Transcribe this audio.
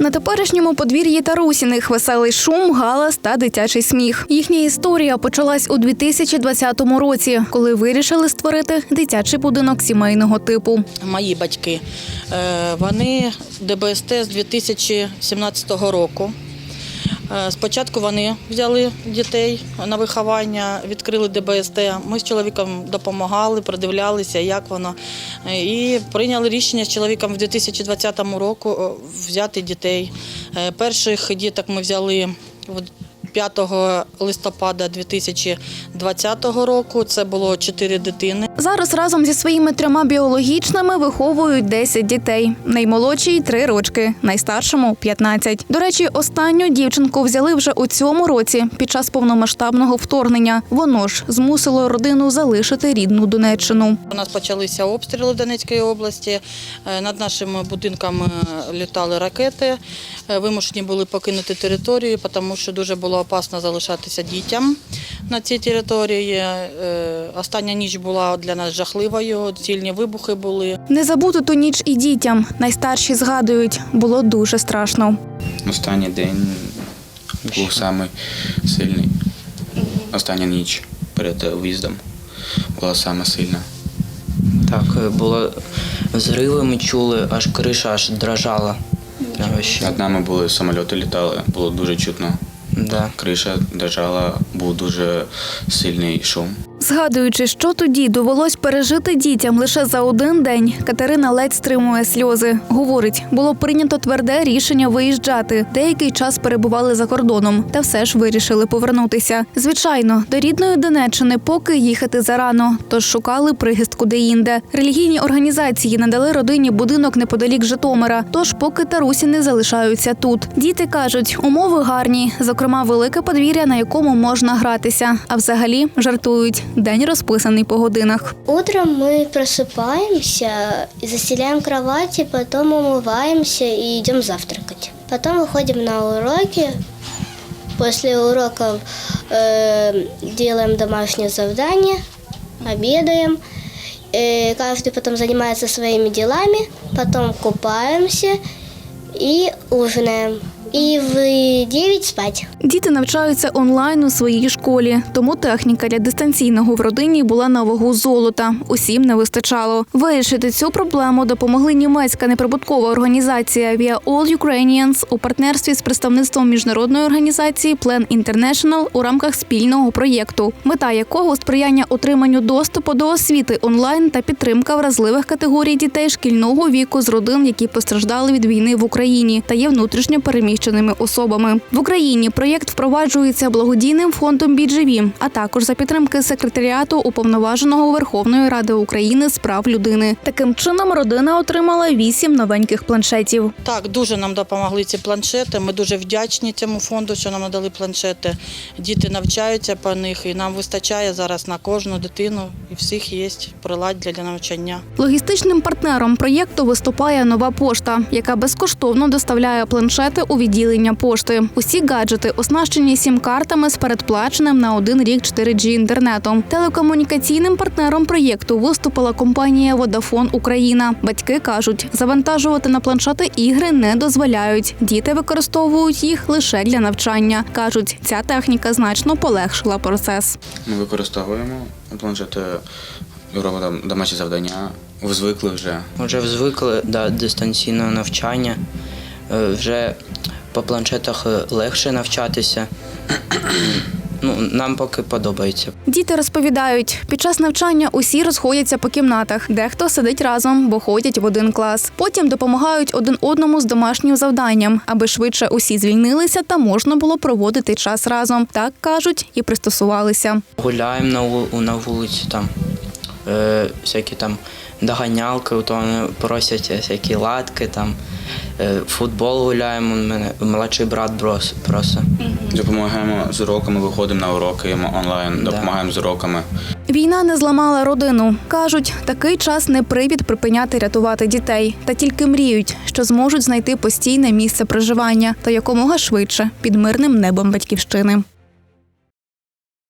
На теперішньому подвір'ї Тарусіних веселий шум, галас та дитячий сміх. Їхня історія почалась у 2020 році, коли вирішили створити дитячий будинок сімейного типу. Мої батьки. Е, Вони ДБСТ з 2017 року. Е, Спочатку вони взяли дітей на виховання, відкрили ДБСТ. Ми з чоловіком допомагали, придивлялися, як воно. Е, І прийняли рішення з чоловіком в 2020 року взяти дітей. Е, Перших діток ми взяли 5 листопада 2020 року. Це було 4 дитини. Зараз разом зі своїми трьома біологічними виховують 10 дітей. Наймолодшій 3 рочки, найстаршому 15. До речі, останню дівчинку взяли вже у цьому році під час повномасштабного вторгнення. Воно ж змусило родину залишити рідну Донеччину. У нас почалися обстріли в Донецької області. Е, Над нашими будинками літали ракети. Е, Вимушені були покинути територію, тому що дуже було опасно залишатися дітям на цій території. Е, Остання ніч була для нас жахливою, цільні вибухи були. Не забути ту ніч і дітям. Найстарші згадують, було дуже страшно. Останній день був самий сильний. Остання ніч перед е, виїздом була саме сильна. Так, е, було зриви, ми чули, аж криша аж дрожала. Над нами були самольоти літали, було дуже чутно. Да. Криша держала, був дуже сильний шум. Згадуючи, що тоді довелось пережити дітям лише за один день, Катерина ледь стримує сльози. Говорить, було прийнято тверде рішення виїжджати. Деякий час перебували за кордоном, та все ж вирішили повернутися. Звичайно, до рідної Донеччини поки їхати зарано, тож шукали прихистку деінде. Релігійні організації надали родині будинок неподалік Житомира. Тож поки тарусіни залишаються тут. Діти кажуть, умови гарні, зокрема, велике подвір'я, на якому можна гратися. А взагалі жартують. День розписаний по годинах. Утром мы просыпаемся, застеляем кровати, потом умываемся и идем завтракать. Потом выходим на уроки. После уроков э, делаем домашнее задание, обедаем. Э, каждый потом занимается своими делами, потом купаемся и ужинаем. И в 9 спать. Діти навчаються онлайн у своїй школі, тому техніка для дистанційного в родині була на вагу золота. Усім не вистачало. Вирішити цю проблему допомогли німецька неприбуткова організація Via All Ukrainians у партнерстві з представництвом міжнародної організації Plan International у рамках спільного проєкту, мета якого сприяння отриманню доступу до освіти онлайн та підтримка вразливих категорій дітей шкільного віку з родин, які постраждали від війни в Україні та є внутрішньо переміщеними особами. В Україні проєкт впроваджується благодійним фондом «Біджеві», а також за підтримки секретаріату уповноваженого Верховної Ради України з прав людини. Таким чином родина отримала вісім новеньких планшетів. Так, дуже нам допомогли ці планшети. Ми дуже вдячні цьому фонду, що нам надали планшети. Діти навчаються по них, і нам вистачає зараз на кожну дитину, і всіх є приладдя для навчання. Логістичним партнером проєкту виступає нова пошта, яка безкоштовно доставляє планшети у відділення пошти. Усі гаджети оснащені сім-картами з передплаченим на один рік 4G інтернетом. Телекомунікаційним партнером проєкту виступила компанія Водафон Україна. Батьки кажуть, завантажувати на планшети ігри не дозволяють. Діти використовують їх лише для навчання. кажуть, ця техніка значно полегшила процес. Ми використовуємо планшети, робимо там домашні завдання. Ви звикли вже. Вже звикли до дистанційного навчання. Е, Вже по планшетах е, легше навчатися. Ну, нам поки подобається. Діти розповідають, під час навчання усі розходяться по кімнатах, дехто сидить разом, бо ходять в один клас. Потім допомагають один одному з домашнім завданням, аби швидше усі звільнилися та можна було проводити час разом. Так кажуть і пристосувалися. Гуляємо на, ву- на вулиці, там е, всякі там доганялки, то вони просять всякі латки, там, е, футбол гуляємо. Мене молодший брат брос, просто. Допомагаємо з уроками, виходимо на уроки онлайн, Да. допомагаємо з уроками. Війна не зламала родину. кажуть, такий час не привід припиняти рятувати дітей, та тільки мріють, що зможуть знайти постійне місце проживання та якомога швидше під мирним небом батьківщини.